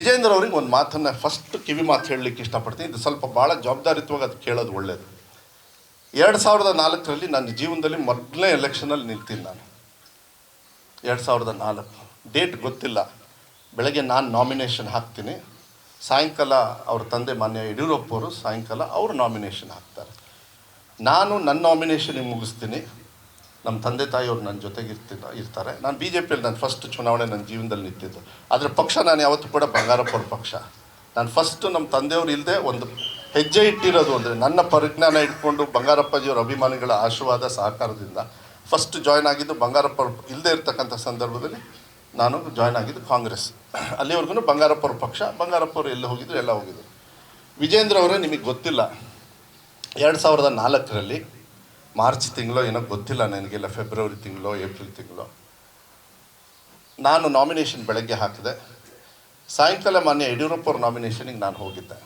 ವಿಜೇಂದ್ರ ಅವ್ರಿಗೆ ಒಂದು ಮಾತನ್ನು ಫಸ್ಟ್ ಕಿವಿ ಮಾತು ಹೇಳಲಿಕ್ಕೆ ಇಷ್ಟಪಡ್ತೀನಿ. ಇದು ಸ್ವಲ್ಪ ಭಾಳ ಜವಾಬ್ದಾರಿತ್ವಾಗಿ ಅದು ಕೇಳೋದು ಒಳ್ಳೆಯದು ಎರಡು ಸಾವಿರದ ನಾಲ್ಕರಲ್ಲಿ ನನ್ನ ಜೀವನದಲ್ಲಿ ಮೊದಲನೇ ಎಲೆಕ್ಷನಲ್ಲಿ ನಿಲ್ತೀನಿ ನಾನು. ಎರಡು ಸಾವಿರದ ನಾಲ್ಕು. ಡೇಟ್ ಗೊತ್ತಿಲ್ಲ. ಬೆಳಗ್ಗೆ ನಾನು ನಾಮಿನೇಷನ್ ಹಾಕ್ತೀನಿ. ಸಾಯಂಕಾಲ ಅವ್ರ ತಂದೆ ಮಾನ್ಯ ಯಡಿಯೂರಪ್ಪ ಅವರು ಸಾಯಂಕಾಲ ಅವರು ನಾಮಿನೇಷನ್ ಹಾಕ್ತಾರೆ. ನಾನು ನನ್ನ ನಾಮಿನೇಷನಿಗೆ ಮುಗಿಸ್ತೀನಿ. ನಮ್ಮ ತಂದೆ ತಾಯಿಯವರು ನನ್ನ ಜೊತೆಗೆ ಇರ್ತಿಲ್ಲ ಇರ್ತಾರೆ. ನಾನು ಬಿ ಜೆ ಪಿಯಲ್ಲಿ ನಾನು ಫಸ್ಟ್ ಚುನಾವಣೆ ನನ್ನ ಜೀವನದಲ್ಲಿ ನಿಂತಿದ್ದು. ಆದರೆ ಪಕ್ಷ ನಾನು ಯಾವತ್ತೂ ಕೂಡ ಬಂಗಾರಪ್ಪರ ಪಕ್ಷ. ನಾನು ಫಸ್ಟು ನಮ್ಮ ತಂದೆಯವರು ಇಲ್ಲದೆ ಒಂದು ಹೆಜ್ಜೆ ಇಟ್ಟಿರೋದು ಅಂದರೆ ನನ್ನ ಪರಿಜ್ಞಾನ ಇಟ್ಕೊಂಡು ಬಂಗಾರಪ್ಪಜಿಯವರ ಅಭಿಮಾನಿಗಳ ಆಶೀರ್ವಾದ, ಸಹಕಾರದಿಂದ ಫಸ್ಟ್ ಜಾಯ್ನ್ ಆಗಿದ್ದು ಬಂಗಾರಪ್ಪ ಇಲ್ಲದೆ ಇರ್ತಕ್ಕಂಥ ಸಂದರ್ಭದಲ್ಲಿ ನಾನು ಜಾಯ್ನ್ ಆಗಿದ್ದು ಕಾಂಗ್ರೆಸ್. ಅಲ್ಲಿವರೆಗೂ ಬಂಗಾರಪ್ಪವ್ರ ಪಕ್ಷ, ಬಂಗಾರಪ್ಪವ್ರು ಎಲ್ಲಿ ಹೋಗಿದ್ರು, ಎಲ್ಲ ಹೋಗಿದ್ರು. ವಿಜೇಂದ್ರ ಅವರೇ ನಿಮಗೆ ಗೊತ್ತಿಲ್ಲ. ಎರಡು ಸಾವಿರದ ನಾಲ್ಕರಲ್ಲಿ ಮಾರ್ಚ್ ತಿಂಗಳೋ ಏನೋ ಗೊತ್ತಿಲ್ಲ ನನಗೆಲ್ಲ ಫೆಬ್ರವರಿ ತಿಂಗಳೋ, ಏಪ್ರಿಲ್ ತಿಂಗಳೋ. ನಾನು ನಾಮಿನೇಷನ್ ಬೆಳಗ್ಗೆ ಹಾಕಿದೆ. ಸಾಯಂಕಾಲ ಮಾನ್ಯ ಯಡಿಯೂರಪ್ಪ ಅವ್ರ ನಾಮಿನೇಷನಿಗೆ ನಾನು ಹೋಗಿದ್ದೆ.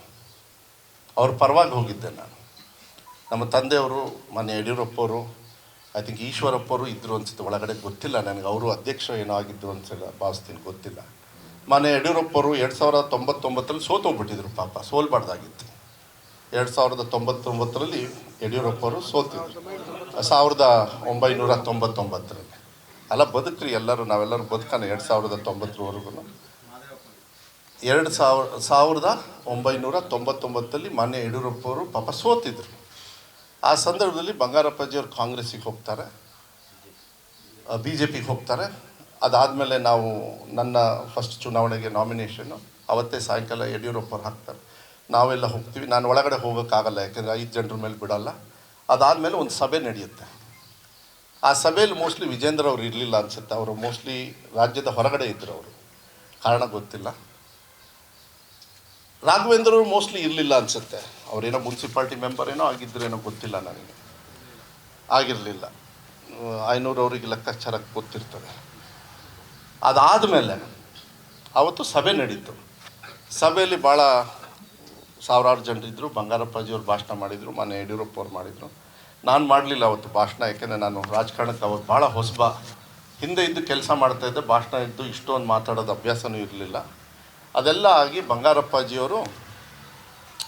ಅವ್ರ ಪರವಾಗಿ ಹೋಗಿದ್ದೆ ನಾನು. ನಮ್ಮ ತಂದೆಯವರು, ಮಾನ್ಯ ಯಡಿಯೂರಪ್ಪವರು ಐ ಥಿಂಕ್ ಈಶ್ವರಪ್ಪರು ಇದ್ದರು ಅನ್ಸುತ್ತೆ. ಒಳಗಡೆ ಗೊತ್ತಿಲ್ಲ ನನಗೆ ಅವರು ಅಧ್ಯಕ್ಷ ಏನೋ ಆಗಿದ್ದರು ಅನ್ಸಲ್ಲ, ಭಾವಿಸ್ತೀನಿ, ಗೊತ್ತಿಲ್ಲ. ಮಾನ್ಯ ಯಡಿಯೂರಪ್ಪರು ಎರಡು ಸಾವಿರದ ತೊಂಬತ್ತೊಂಬತ್ತರಲ್ಲಿ ಸೋತೋಗ್ಬಿಟ್ಟಿದ್ರು ಪಾಪ, ಸೋಲ್ಬಾರ್ದಾಗಿತ್ತು. ಎರಡು ಸಾವಿರದ ತೊಂಬತ್ತೊಂಬತ್ತರಲ್ಲಿ ಯಡಿಯೂರಪ್ಪ ಅವರು ಸೋತಿದ್ರು. ಸಾವಿರದ ಒಂಬೈನೂರ ತೊಂಬತ್ತೊಂಬತ್ತರಲ್ಲಿ. ಅಲ್ಲ, ಬದುಕ್ರಿ ಎಲ್ಲರೂ, ನಾವೆಲ್ಲರೂ ಬದುಕೋಣ ಎರಡು ಸಾವಿರದ ತೊಂಬತ್ತರವರೆಗೂ. ಎರಡು ಸಾವಿರ, ಸಾವಿರದ ಒಂಬೈನೂರ ತೊಂಬತ್ತೊಂಬತ್ತರಲ್ಲಿ ಮಾನ್ಯ ಯಡಿಯೂರಪ್ಪ ಅವರು ಪಾಪ ಸೋತಿದ್ರು. ಆ ಸಂದರ್ಭದಲ್ಲಿ ಬಂಗಾರಪ್ಪಾಜಿಯವರು ಕಾಂಗ್ರೆಸ್ಸಿಗೆ ಹೋಗ್ತಾರೆ ಬಿ ಜೆ ಪಿಗೆ ಹೋಗ್ತಾರೆ. ಅದಾದಮೇಲೆ ನಾವು ನನ್ನ ಫಸ್ಟ್ ಚುನಾವಣೆಗೆ ನಾಮಿನೇಷನ್ನು ಅವತ್ತೇ ಸಾಯಂಕಾಲ ಯಡಿಯೂರಪ್ಪವ್ರು ಹಾಕ್ತಾರೆ. ನಾವೆಲ್ಲ ಹೋಗ್ತೀವಿ. ನಾನು ಒಳಗಡೆ ಹೋಗೋಕ್ಕಾಗಲ್ಲ, ಯಾಕೆಂದರೆ ಐದು ಜನರ ಮೇಲೆ ಬಿಡಲ್ಲ. ಅದಾದಮೇಲೆ ಒಂದು ಸಭೆ ನಡೆಯುತ್ತೆ. ಆ ಸಭೆಯಲ್ಲಿ ಮೋಸ್ಟ್ಲಿ ವಿಜೇಂದ್ರ ಅವರು ಇರಲಿಲ್ಲ ಅನಿಸುತ್ತೆ. ಅವರು ಮೋಸ್ಟ್ಲಿ ರಾಜ್ಯದ ಹೊರಗಡೆ ಇದ್ದರು ಅವರು. ಕಾರಣ ಗೊತ್ತಿಲ್ಲ. ರಾಘವೇಂದ್ರ ಅವರು ಮೋಸ್ಟ್ಲಿ ಇರಲಿಲ್ಲ ಅನಿಸುತ್ತೆ. ಅವರೇನೋ ಮುನ್ಸಿಪಾಲ್ಟಿ ಮೆಂಬರ್ ಏನೋ ಆಗಿದ್ದರೇನೋ ಗೊತ್ತಿಲ್ಲ ನನಗೆ. ಆಗಿರಲಿಲ್ಲ. ಐನೂರು ಅವರಿಗೆ ಲೆಕ್ಕಾಚಾರಕ್ಕೆ ಗೊತ್ತಿರ್ತದೆ. ಅದಾದಮೇಲೆ ಅವತ್ತು ಸಭೆ ನಡೀತು. ಸಭೆಯಲ್ಲಿ ಭಾಳ ಸಾವಿರಾರು ಜನರಿದ್ದರು ಬಂಗಾರಪ್ಪಾಜಿಯವ್ರು ಭಾಷಣ ಮಾಡಿದರು, ಮನೆ ಯಡಿಯೂರಪ್ಪ ಅವ್ರು ಮಾಡಿದರು. ನಾನು ಮಾಡಲಿಲ್ಲ ಅವತ್ತು ಭಾಷಣ, ಯಾಕೆಂದರೆ ನಾನು ರಾಜಕಾರಣಕ್ಕೆ ಅವತ್ತು ಭಾಳ ಹೊಸಬ. ಹಿಂದೆ ಇದ್ದು ಕೆಲಸ ಮಾಡ್ತಾಯಿದ್ದೆ ಭಾಷಣ ಇದ್ದು ಇಷ್ಟೊಂದು ಮಾತಾಡೋದು ಅಭ್ಯಾಸನೂ ಇರಲಿಲ್ಲ. ಅದೆಲ್ಲ ಆಗಿ ಬಂಗಾರಪ್ಪಾಜಿಯವರು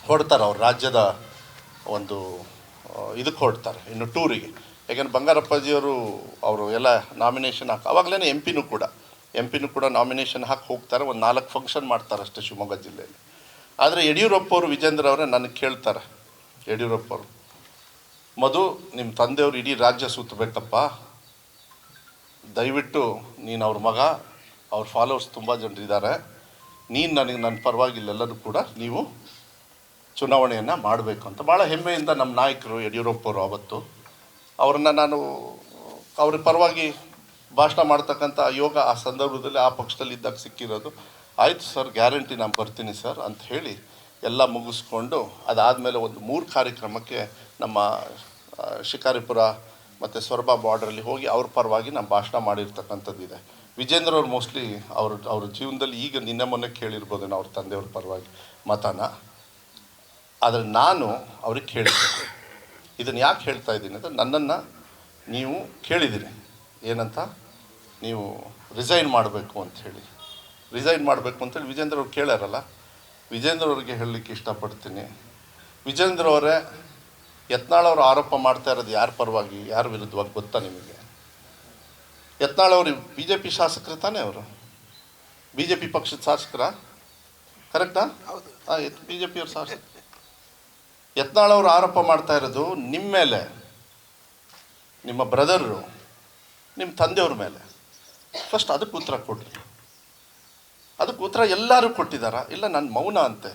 ಹೊಡ್ತಾರೆ, ಅವ್ರು ರಾಜ್ಯದ ಒಂದು ಇದಕ್ಕೆ ಹೊಡ್ತಾರೆ, ಇನ್ನು ಟೂರಿಗೆ. ಯಾಕೆಂದ್ರೆ ಬಂಗಾರಪ್ಪಾಜಿಯವರು ಅವರು ಎಲ್ಲ ನಾಮಿನೇಷನ್ ಹಾಕಿ ಅವಾಗಲೇ ಎಂ ಪಿನೂ ಕೂಡ, ಎಂ ಪಿನೂ ಕೂಡ ನಾಮಿನೇಷನ್ ಹಾಕಿ ಹೋಗ್ತಾರೆ, ಒಂದು ನಾಲ್ಕು ಫಂಕ್ಷನ್ ಮಾಡ್ತಾರೆ ಅಷ್ಟೇ ಶಿವಮೊಗ್ಗ ಜಿಲ್ಲೆಯಲ್ಲಿ. ಆದರೆ ಯಡಿಯೂರಪ್ಪ ಅವರು ವಿಜೇಂದ್ರ ಅವರೇ ನನಗೆ ಕೇಳ್ತಾರೆ. ಯಡಿಯೂರಪ್ಪ ಅವರು ಮಧು ನಿಮ್ಮ ತಂದೆಯವರು ಇಡೀ ರಾಜ್ಯ ಸುತ್ತಬೇಕಪ್ಪ. ದಯವಿಟ್ಟು ನೀನು ಅವ್ರ ಮಗ, ಅವ್ರ ಫಾಲೋವರ್ಸ್ ತುಂಬ ಜನರಿದ್ದಾರೆ ನೀನು ನನಗೆ ನನ್ನ ಪರವಾಗಿಲ್ಲೆಲ್ಲರೂ ಕೂಡ ನೀವು ಚುನಾವಣೆಯನ್ನು ಮಾಡಬೇಕು ಅಂತ. ಭಾಳ ಹೆಮ್ಮೆಯಿಂದ ನಮ್ಮ ನಾಯಕರು ಯಡಿಯೂರಪ್ಪವರು ಅವತ್ತು ಅವರನ್ನು ನಾನು, ಅವ್ರ ಪರವಾಗಿ ಭಾಷಣ ಮಾಡ್ತಕ್ಕಂಥ ಯೋಗ ಆ ಸಂದರ್ಭದಲ್ಲಿ ಆ ಪಕ್ಷದಲ್ಲಿ ಇದ್ದಾಗ ಸಿಕ್ಕಿರೋದು. ಆಯಿತು ಸರ್, ಗ್ಯಾರಂಟಿ ನಾನು ಬರ್ತೀನಿ ಸರ್ ಅಂತ ಹೇಳಿ ಎಲ್ಲ ಮುಗಿಸ್ಕೊಂಡು ಅದಾದಮೇಲೆ ಒಂದು ಮೂರು ಕಾರ್ಯಕ್ರಮಕ್ಕೆ ನಮ್ಮ ಶಿಕಾರಿಪುರ ಮತ್ತು ಸೊರಬ ಬಾರ್ಡ್ರಲ್ಲಿ ಹೋಗಿ ಅವ್ರ ಪರವಾಗಿ ನಾನು ಭಾಷಣ ಮಾಡಿರ್ತಕ್ಕಂಥದ್ದಿದೆ ವಿಜೇಂದ್ರ ಅವರು ಮೋಸ್ಟ್ಲಿ ಅವ್ರ ಅವ್ರ ಜೀವನದಲ್ಲಿ ಈಗ ನಿನ್ನೆ ಮೊನ್ನೆ ಕೇಳಿರ್ಬೋದೇನೋ ಅವ್ರ ತಂದೆಯವ್ರ ಪರವಾಗಿ ಮತನ ಆದರೆ ನಾನು ಅವ್ರಿಗೆ ಕೇಳಿದ್ದೆ ಇದನ್ನು ಯಾಕೆ ಹೇಳ್ತಾ ಇದ್ದೀನಿ ಅಂದರೆ ನನ್ನನ್ನು ನೀವು ಕೇಳಿದ್ದೀರಿ. ಏನಂತ? ನೀವು ರಿಸೈನ್ ಮಾಡಬೇಕು ಅಂತ ಹೇಳಿ. ರಿಸೈನ್ ಮಾಡಬೇಕು ಅಂತೇಳಿ ವಿಜೇಂದ್ರ ಅವ್ರು ಕೇಳ್ಯಾರಲ್ಲ. ವಿಜೇಂದ್ರ ಅವ್ರಿಗೆ ಹೇಳಲಿಕ್ಕೆ ಇಷ್ಟಪಡ್ತೀನಿ. ವಿಜೇಂದ್ರ ಅವರೇ ಯತ್ನಾಳ್ ಅವರು ಆರೋಪ ಮಾಡ್ತಾ ಇರೋದು ಯಾರ ಪರವಾಗಿ ಯಾರ ವಿರುದ್ಧವಾಗಿ ಗೊತ್ತಾ ನಿಮಗೆ? ಯತ್ನಾಳ್ ಅವರು ಬಿ ಜೆ ಪಿ ಶಾಸಕರು ತಾನೇ ಅವರು? ಬಿ ಜೆ ಪಿ ಪಕ್ಷದ ಶಾಸಕರ? ಕರೆಕ್ಟಾ? ಹೌದು. ಬಿ ಜೆ ಪಿಯವ್ರ ಶಾಸಕ. ಯತ್ನಾಳ್ ಅವರು ಆರೋಪ ಮಾಡ್ತಾ ಇರೋದು ನಿಮ್ಮ ಮೇಲೆ. ನಿಮ್ಮ ಬ್ರದರು ನಿಮ್ಮ ತಂದೆಯವ್ರ ಮೇಲೆ. ಫಸ್ಟ್ ಅದಕ್ಕೆ ಉತ್ತರ ಕೊಡ್ರಿ. ಅದಕ್ಕೆ ಉತ್ತರ ಎಲ್ಲರೂ ಕೊಟ್ಟಿದ್ದಾರಾ ಇಲ್ಲ ನನ್ನ ಮೌನ ಅಂತೆ.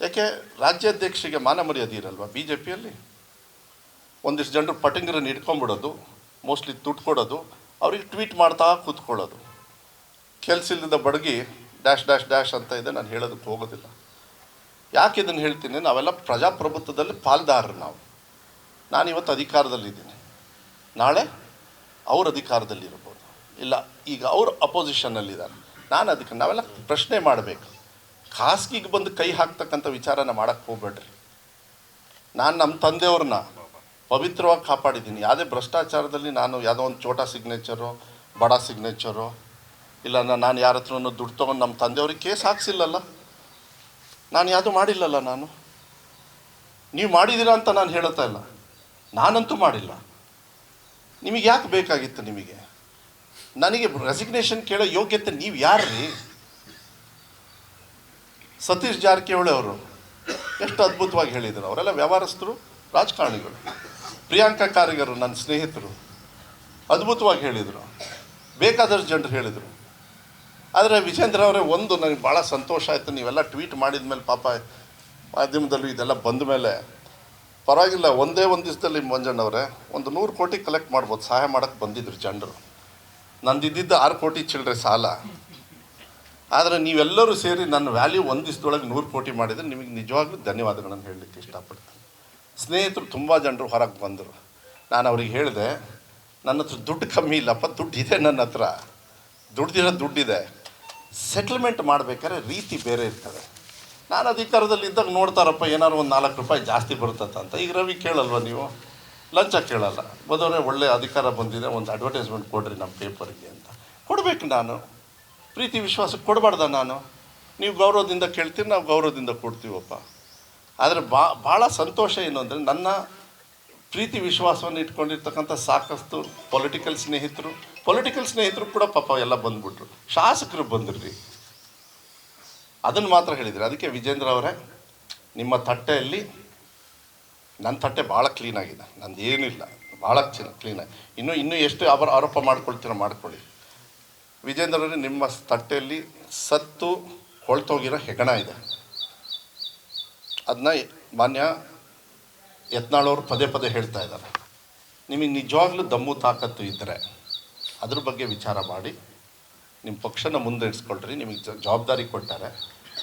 ಯಾಕೆ? ರಾಜ್ಯಾಧ್ಯಕ್ಷರಿಗೆ ಮಾನ ಮರ್ಯಾದೆ ಇರಲ್ವಾ ಬಿ ಜೆ ಪಿಯಲ್ಲಿ ಒಂದಿಷ್ಟು ಜನರು ಪಟಿಂಗರನ್ನು ಇಟ್ಕೊಂಡ್ಬಿಡೋದು ಮೋಸ್ಟ್ಲಿ ದುಡ್ಡು ಕೊಡೋದು ಅವ್ರಿಗೆ ಟ್ವೀಟ್ ಮಾಡ್ತಾ ಕೂತ್ಕೊಳ್ಳೋದು. ಕೆಲಸದಿಂದ ಬಡಗಿ ಡ್ಯಾಶ್ ಡ್ಯಾಶ್ ಡ್ಯಾಶ್ ಅಂತ ಇದೆ, ನಾನು ಹೇಳೋದಕ್ಕೆ ಹೋಗೋದಿಲ್ಲ. ಯಾಕೆ ಇದನ್ನು ಹೇಳ್ತೀನಿ? ನಾವೆಲ್ಲ ಪ್ರಜಾಪ್ರಭುತ್ವದಲ್ಲಿ ಪಾಲ್ದಾರರು ನಾವು. ನಾನಿವತ್ತು ಅಧಿಕಾರದಲ್ಲಿದ್ದೀನಿ. ನಾಳೆ ಅವ್ರ ಅಧಿಕಾರದಲ್ಲಿರ್ಬೋದು. ಇಲ್ಲ, ಈಗ ಅವರು ಅಪೋಸಿಷನ್ನಲ್ಲಿದ್ದಾರೆ ನಾನು ಅದಕ್ಕೆ ನಾವೆಲ್ಲ ಪ್ರಶ್ನೆ ಮಾಡಬೇಕು. ಖಾಸಗಿಗೆ ಬಂದು ಕೈ ಹಾಕ್ತಕ್ಕಂಥ ವಿಚಾರನ ಮಾಡಕ್ಕೆ ಹೋಗ್ಬೇಡ್ರಿ. ನಾನು ನಮ್ಮ ತಂದೆಯವ್ರನ್ನ ಪವಿತ್ರವಾಗಿ ಕಾಪಾಡಿದ್ದೀನಿ. ಯಾವುದೇ ಭ್ರಷ್ಟಾಚಾರದಲ್ಲಿ ನಾನು ಯಾವುದೋ ಒಂದು ಚೋಟ ಸಿಗ್ನೇಚರು ಬಡ ಸಿಗ್ನೇಚರು ಇಲ್ಲ ನಾನು ಯಾರ ಹತ್ರನೂ ದುಡ್ಡು ತೊಗೊಂಡು ನಮ್ಮ ತಂದೆಯವ್ರಿಗೆ ಕೇಸ್ ಹಾಕ್ಸಿಲ್ಲಲ್ಲ? ನಾನು ಯಾವುದು ಮಾಡಿಲ್ಲಲ್ಲ ನಾನು? ನೀವು ಮಾಡಿದ್ದೀರಾ ಅಂತ ನಾನು ಹೇಳುತ್ತಾ ಇಲ್ಲ. ನಾನಂತೂ ಮಾಡಿಲ್ಲ. ನಿಮಗೆ ಯಾಕೆ ಬೇಕಾಗಿತ್ತು ನಿಮಗೆ? ನನಗೆ ರೆಸಿಗ್ನೇಷನ್ ಕೇಳೋ ಯೋಗ್ಯತೆ ನೀವು ಯಾರ್ರಿ? ಸತೀಶ್ ಜಾರಕಿಹೊಳಿ ಅವರು ಎಷ್ಟು ಅದ್ಭುತವಾಗಿ ಹೇಳಿದರು. ಅವರೆಲ್ಲ ವ್ಯವಹಾರಸ್ಥರು, ರಾಜಕಾರಣಿಗಳು. ಪ್ರಿಯಾಂಕಾ ಕಾರಿಗರು ನನ್ನ ಸ್ನೇಹಿತರು. ಅದ್ಭುತವಾಗಿ ಹೇಳಿದರು. ಬೇಕಾದಷ್ಟು ಜನರು ಹೇಳಿದರು. ಆದರೆ ವಿಜೇಂದ್ರ ಅವರೇ ಒಂದು ನನಗೆ ಭಾಳ ಸಂತೋಷ ಆಯಿತು. ನೀವೆಲ್ಲ ಟ್ವೀಟ್ ಮಾಡಿದ ಮೇಲೆ ಪಾಪ ಮಾಧ್ಯಮದಲ್ಲೂ ಇದೆಲ್ಲ ಬಂದ ಮೇಲೆ ಪರವಾಗಿಲ್ಲ, ಒಂದೇ ಒಂದು ದಿವಸದಲ್ಲಿ ಮಂಜಣ್ಣವರೇ ಒಂದು ನೂರು ಕೋಟಿ ಕಲೆಕ್ಟ್ ಮಾಡ್ಬೋದು. ಸಹಾಯ ಮಾಡೋಕ್ಕೆ ಬಂದಿದ್ರು ಜನರು. ನಂದಿದ್ದಿದ್ದು ಆರು ಕೋಟಿ ಚಿಲ್ಲರೆ ಸಾಲ. ಆದರೆ ನೀವೆಲ್ಲರೂ ಸೇರಿ ನನ್ನ ವ್ಯಾಲ್ಯೂ ಒಂದು ದಿವಸದೊಳಗೆ ನೂರು ಕೋಟಿ ಮಾಡಿದರೆ ನಿಮಗೆ ನಿಜವಾಗ್ಲೂ ಧನ್ಯವಾದಗಳನ್ನು ಹೇಳಲಿಕ್ಕೆ ಇಷ್ಟಪಡ್ತೀನಿ. ಸ್ನೇಹಿತರು ತುಂಬ ಜನರು ಹೊರಗೆ ಬಂದರು. ನಾನು ಅವ್ರಿಗೆ ಹೇಳಿದೆ, ನನ್ನ ಹತ್ರ ದುಡ್ಡು ಕಮ್ಮಿ ಇಲ್ಲಪ್ಪ, ದುಡ್ಡು ಇದೆ ನನ್ನ ಹತ್ರ. ದುಡ್ಡಿರೋ ದುಡ್ಡಿದೆ. ಸೆಟ್ಲ್ಮೆಂಟ್ ಮಾಡಬೇಕಾದ್ರೆ ರೀತಿ ಬೇರೆ ಇರ್ತದೆ. ನಾನು ಅಧಿಕಾರದಲ್ಲಿ ಇದ್ದಾಗ ನೋಡ್ತಾರಪ್ಪ, ಏನಾದ್ರು ಒಂದು ನಾಲ್ಕು ರೂಪಾಯಿ ಜಾಸ್ತಿ ಬರುತ್ತಂತ. ಈಗ ರವಿ ಕೇಳಲ್ವ ನೀವು? ಲಂಚ ಕೇಳಲ್ಲ. ಬದವನೇ ಒಳ್ಳೆ ಅಧಿಕಾರ ಬಂದಿದೆ, ಒಂದು ಅಡ್ವರ್ಟೈಸ್ಮೆಂಟ್ ಕೊಡ್ರಿ ನಮ್ಮ ಪೇಪರ್ಗೆ ಅಂತ. ಕೊಡಬೇಕು ನಾನು. ಪ್ರೀತಿ ವಿಶ್ವಾಸಕ್ಕೆ ಕೊಡಬಾರ್ದ ನಾನು. ನೀವು ಗೌರವದಿಂದ ಕೇಳ್ತೀರಿ, ನಾವು ಗೌರವದಿಂದ ಕೊಡ್ತೀವಪ್ಪ. ಆದರೆ ಬಾ ಭಾಳ ಸಂತೋಷ ಏನು ಅಂದರೆ ನನ್ನ ಪ್ರೀತಿ, ವಿಶ್ವಾಸವನ್ನು ಇಟ್ಕೊಂಡಿರ್ತಕ್ಕಂಥ ಸಾಕಷ್ಟು ಪೊಲಿಟಿಕಲ್ ಸ್ನೇಹಿತರು ಪೊಲಿಟಿಕಲ್ ಸ್ನೇಹಿತರು ಕೂಡ ಪಾಪ ಎಲ್ಲ ಬಂದ್ಬಿಟ್ರು. ಶಾಸಕರು ಬಂದ್ರಿ ಅದನ್ನು ಮಾತ್ರ ಹೇಳಿದ್ರು, ಅದಕ್ಕೆ ವಿಜೇಂದ್ರ ಅವರೇ, ನಿಮ್ಮ ತಟ್ಟೆಯಲ್ಲಿ ನನ್ನ ತಟ್ಟೆ ಭಾಳ ಕ್ಲೀನಾಗಿದೆ ನಂದು ಏನಿಲ್ಲ, ಭಾಳ ಕ್ಲೀನಾಗಿ ಇನ್ನೂ ಇನ್ನೂ ಎಷ್ಟು ಅವರ ಆರೋಪ ಮಾಡ್ಕೊಳ್ತೀರೋ ಮಾಡ್ಕೊಳ್ಳಿ. ವಿಜೇಂದ್ರ ಅವರೇ ನಿಮ್ಮ ತಟ್ಟೆಯಲ್ಲಿ ಸತ್ತು ಹೊಳ್ತೋಗಿರೋ ಹೆಗಣ ಇದೆ. ಅದನ್ನ ಮಾನ್ಯ ಯತ್ನಾಳವರು ಪದೇ ಪದೇ ಹೇಳ್ತಾ ಇದ್ದಾರೆ. ನಿಮಗೆ ನಿಜವಾಗ್ಲೂ ದಮ್ಮು ತಾಕತ್ತು ಇದ್ದರೆ ಅದ್ರ ಬಗ್ಗೆ ವಿಚಾರ ಮಾಡಿ, ನಿಮ್ಮ ಪಕ್ಷನ ಮುಂದೆಡ್ಸ್ಕೊಳ್ರಿ ನಿಮಗೆ ಜವಾಬ್ದಾರಿ ಕೊಟ್ಟಾರೆ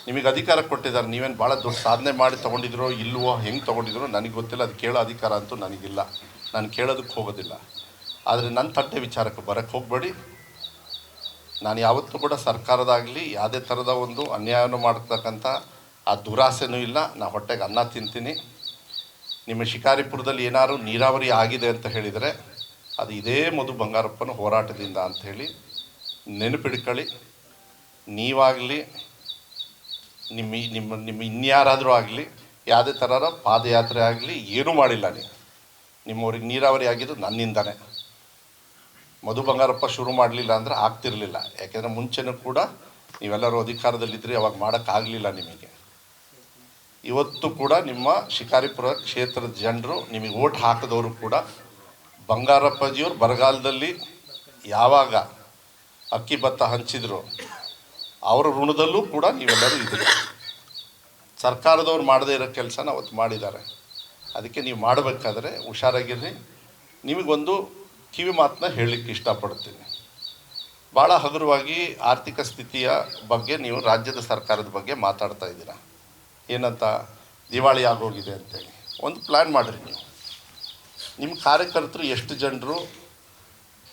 ನಿಮಗೆ ಅಧಿಕಾರ ಕೊಟ್ಟಿದ್ದಾರೆ. ನೀವೇನು ಭಾಳ ದೊಡ್ಡ ಸಾಧನೆ ಮಾಡಿ ತೊಗೊಂಡಿದ್ರೋ ಇಲ್ವೋ, ಹೆಂಗೆ ತೊಗೊಂಡಿದ್ರೋ ನನಗೆ ಗೊತ್ತಿಲ್ಲ. ಅದು ಕೇಳೋ ಅಧಿಕಾರ ಅಂತೂ ನನಗಿಲ್ಲ. ನಾನು ಕೇಳೋದಕ್ಕೆ ಹೋಗೋದಿಲ್ಲ. ಆದರೆ ನನ್ನ ತಟ್ಟೆ ವಿಚಾರಕ್ಕೆ ಬರೋಕ್ಕೆ ಹೋಗಬೇಡಿ. ನಾನು ಯಾವತ್ತೂ ಕೂಡ ಸರ್ಕಾರದಾಗಲಿ ಯಾವುದೇ ಥರದ ಒಂದು ಅನ್ಯಾಯವನ್ನು ಮಾಡ್ತಕ್ಕಂಥ ಆ ದುರಾಸೆನೂ ಇಲ್ಲ. ನಾನು ಹೊಟ್ಟೆಗೆ ಅನ್ನ ತಿಂತೀನಿ. ನಿಮ್ಮ ಶಿಕಾರಿಪುರದಲ್ಲಿ ಏನಾದರೂ ನೀರಾವರಿ ಆಗಿದೆ ಅಂತ ಹೇಳಿದರೆ ಅದು ಇದೇ ಮಧು ಬಂಗಾರಪ್ಪನ ಹೋರಾಟದಿಂದ ಅಂಥೇಳಿ ನೆನಪಿಡ್ಕೊಳ್ಳಿ. ನೀವಾಗಲಿ ನಿಮ್ಮ ನಿಮ್ಮ ನಿಮ್ಮ ಇನ್ಯಾರಾದರೂ ಆಗಲಿ, ಯಾವುದೇ ಥರ ಪಾದಯಾತ್ರೆ ಆಗಲಿ ಏನೂ ಮಾಡಿಲ್ಲ ನೀವು. ನಿಮ್ಮವ್ರಿಗೆ ನೀರಾವರಿ ಆಗಿದ್ದು ನನ್ನಿಂದನೇ. ಮಧು ಬಂಗಾರಪ್ಪ ಶುರು ಮಾಡಲಿಲ್ಲ ಅಂದರೆ ಆಗ್ತಿರಲಿಲ್ಲ. ಯಾಕೆಂದರೆ ಮುಂಚೆನೂ ಕೂಡ ನೀವೆಲ್ಲರೂ ಅಧಿಕಾರದಲ್ಲಿದ್ದರೆ ಅವಾಗ ಮಾಡೋಕ್ಕಾಗಲಿಲ್ಲ ನಿಮಗೆ. ಇವತ್ತು ಕೂಡ ನಿಮ್ಮ ಶಿಕಾರಿಪುರ ಕ್ಷೇತ್ರದ ಜನರು ನಿಮಗೆ ಓಟ್ ಹಾಕಿದವರು ಕೂಡ ಬಂಗಾರಪ್ಪಜಿಯವರು ಬರಗಾಲದಲ್ಲಿ ಯಾವಾಗ ಅಕ್ಕಿ ಭತ್ತ ಹಂಚಿದ್ರು ಅವರ ಋಣದಲ್ಲೂ ಕೂಡ ನೀವೆಲ್ಲರೂ ಇದ್ದೀರಿ. ಸರ್ಕಾರದವ್ರು ಮಾಡದೇ ಇರೋ ಕೆಲಸನ ಅವತ್ತು ಮಾಡಿದ್ದಾರೆ. ಅದಕ್ಕೆ ನೀವು ಮಾಡಬೇಕಾದ್ರೆ ಹುಷಾರಾಗಿರ್ರಿ. ನಿಮಗೊಂದು ಕಿವಿ ಮಾತನ್ನ ಹೇಳಲಿಕ್ಕೆ ಇಷ್ಟಪಡ್ತೀನಿ ಭಾಳ ಹಗುರವಾಗಿ ಆರ್ಥಿಕ ಸ್ಥಿತಿಯ ಬಗ್ಗೆ ನೀವು ರಾಜ್ಯದ ಸರ್ಕಾರದ ಬಗ್ಗೆ ಮಾತಾಡ್ತಾ ಇದ್ದೀರಾ. ಏನಂತ ದಿವಾಳಿ ಆಗೋಗಿದೆ ಅಂತೇಳಿ. ಒಂದು ಪ್ಲ್ಯಾನ್ ಮಾಡಿರಿ ನೀವು. ನಿಮ್ಮ ಕಾರ್ಯಕರ್ತರು ಎಷ್ಟು ಜನರು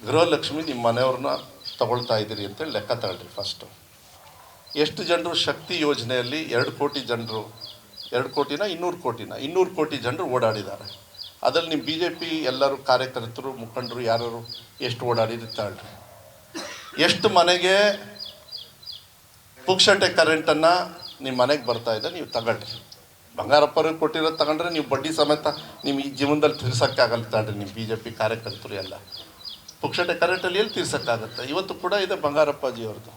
ಗೃಹಲಕ್ಷ್ಮಿ ನಿಮ್ಮ ಮನೆಯವ್ರನ್ನ ತಗೊಳ್ತಾ ಇದ್ದೀರಿ ಅಂತೇಳಿ ಲೆಕ್ಕ ತಗೊಳ್ರಿ ಫಸ್ಟು ಎಷ್ಟು ಜನರು ಶಕ್ತಿ ಯೋಜನೆಯಲ್ಲಿ ಎರಡು ಕೋಟಿ ಜನರು, ಎರಡು ಕೋಟಿನ, ಇನ್ನೂರು ಕೋಟಿನ? ಇನ್ನೂರು ಕೋಟಿ ಜನರು ಓಡಾಡಿದ್ದಾರೆ. ಅದರಲ್ಲಿ ನಿಮ್ಮ ಬಿ ಜೆ ಪಿ ಎಲ್ಲರೂ ಕಾರ್ಯಕರ್ತರು, ಮುಖಂಡರು ಯಾರು ಎಷ್ಟು ಓಡಾಡಿರ್ತಾಳ್ರಿ ಎಷ್ಟು ಮನೆಗೆ ಪುಕ್ಷಟೆ ಕರೆಂಟನ್ನು ನಿಮ್ಮ ಮನೆಗೆ ಬರ್ತಾ ಇದೆ, ನೀವು ತಗೊಳ್ರಿ. ಬಂಗಾರಪ್ಪರಿಗೆ ಕೊಟ್ಟಿರೋದು ತಗೊಂಡ್ರೆ ನೀವು ಬಡ್ಡಿ ಸಮೇತ ನಿಮ್ಮ ಈ ಜೀವನದಲ್ಲಿ ತೀರ್ಸೋಕ್ಕಾಗಲ್ಲ ತಗೊಳ್ರಿ ನಿಮ್ಮ ಬಿ ಜೆ ಪಿ ಕಾರ್ಯಕರ್ತರು ಎಲ್ಲ. ಪುಕ್ಷಟೆ ಕರೆಂಟಲ್ಲಿ ಎಲ್ಲಿ ತೀರ್ಸೋಕ್ಕಾಗತ್ತೆ? ಇವತ್ತು ಕೂಡ ಇದೆ ಬಂಗಾರಪ್ಪಾಜಿಯವ್ರದ್ದು.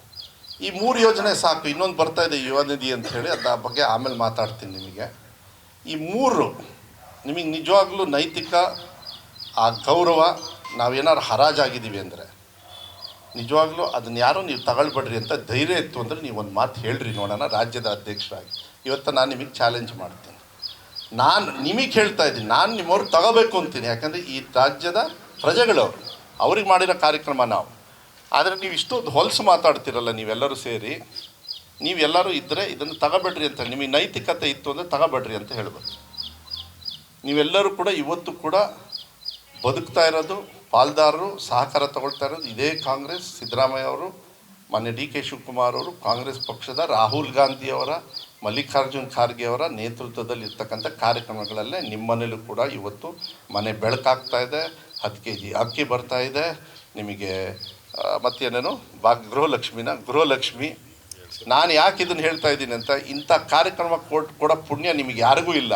ಈ ಮೂರು ಯೋಜನೆ ಸಾಕು, ಇನ್ನೊಂದು ಬರ್ತಾ ಇದೆ ಯುವ ನಿಧಿ ಅಂತ ಹೇಳಿ ಅದ ಬಗ್ಗೆ ಆಮೇಲೆ ಮಾತಾಡ್ತೀನಿ ನಿಮಗೆ. ಈ ಮೂರು ನಿಮಗೆ ನಿಜವಾಗ್ಲೂ ನೈತಿಕ, ಆ ಗೌರವ, ನಾವೇನಾದ್ರು ಹರಾಜಾಗಿದ್ದೀವಿ ಅಂದರೆ, ನಿಜವಾಗ್ಲೂ ಅದನ್ನ ಯಾರೂ ನೀವು ತಗೊಳ್ಬೇಡ್ರಿ ಅಂತ ಧೈರ್ಯ ಇತ್ತು ಅಂದರೆ ನೀವು ಒಂದು ಮಾತು ಹೇಳ್ರಿ ನೋಡೋಣ, ರಾಜ್ಯದ ಅಧ್ಯಕ್ಷರಾಗಿ. ಇವತ್ತು ನಾನು ನಿಮಗೆ ಚಾಲೆಂಜ್ ಮಾಡ್ತೀನಿ. ನಾನು ನಿಮಗೆ ಹೇಳ್ತಾ ಇದ್ದೀನಿ, ನಾನು ನಿಮ್ಮವ್ರಿಗೆ ತಗೋಬೇಕು ಅಂತೀನಿ. ಯಾಕಂದರೆ ಈ ರಾಜ್ಯದ ಪ್ರಜೆಗಳವರು, ಅವ್ರಿಗೆ ಮಾಡಿರೋ ಕಾರ್ಯಕ್ರಮ ನಾವು. ಆದರೆ ನೀವು ಇಷ್ಟೊಂದು ಹೊಲಸು ಮಾತಾಡ್ತಿರಲ್ಲ ನೀವೆಲ್ಲರೂ ಸೇರಿ, ನೀವೆಲ್ಲರೂ ಇದ್ದರೆ ಇದನ್ನು ತಗೋಬೇಡ್ರಿ ಅಂತ ನಿಮಗೆ ನೈತಿಕತೆ ಇತ್ತು ಅಂದರೆ ತಗೋಬೇಡ್ರಿ ಅಂತ ಹೇಳ್ಬೋದು. ನೀವೆಲ್ಲರೂ ಕೂಡ ಇವತ್ತು ಕೂಡ ಬದುಕ್ತಾ ಇರೋದು, ಪಾಲ್ದಾರರು ಸಹಕಾರ ತಗೊಳ್ತಾ ಇರೋದು ಇದೇ ಕಾಂಗ್ರೆಸ್, ಸಿದ್ದರಾಮಯ್ಯ ಅವರು ಮೊನ್ನೆ ಡಿ ಕೆ ಶಿವಕುಮಾರ್ ಅವರು, ಕಾಂಗ್ರೆಸ್ ಪಕ್ಷದ ರಾಹುಲ್ ಗಾಂಧಿ ಅವರ, ಮಲ್ಲಿಕಾರ್ಜುನ್ ಖಾರ್ಗೆ ಅವರ ನೇತೃತ್ವದಲ್ಲಿ ಇರ್ತಕ್ಕಂಥ ಕಾರ್ಯಕ್ರಮಗಳಲ್ಲೇ ನಿಮ್ಮನೇಲೂ ಕೂಡ ಇವತ್ತು ಮನೆ ಬೆಳಕಾಗ್ತಾ ಇದೆ ಹತ್ತು ಕೆ ಜಿ ಅಕ್ಕಿ ಬರ್ತಾ ಇದೆ. ನಿಮಗೆ ಮತ್ತೇನೇನು ಬಾ ಗೃಹಲಕ್ಷ್ಮಿನ? ಗೃಹಲಕ್ಷ್ಮಿ. ನಾನು ಯಾಕೆ ಇದನ್ನು ಹೇಳ್ತಾ ಇದ್ದೀನಿ ಅಂತ ಇಂಥ ಕಾರ್ಯಕ್ರಮ ಕೊಟ್ಟು ಕೊಡೋ ಪುಣ್ಯ ನಿಮಗೆ ಯಾರಿಗೂ ಇಲ್ಲ.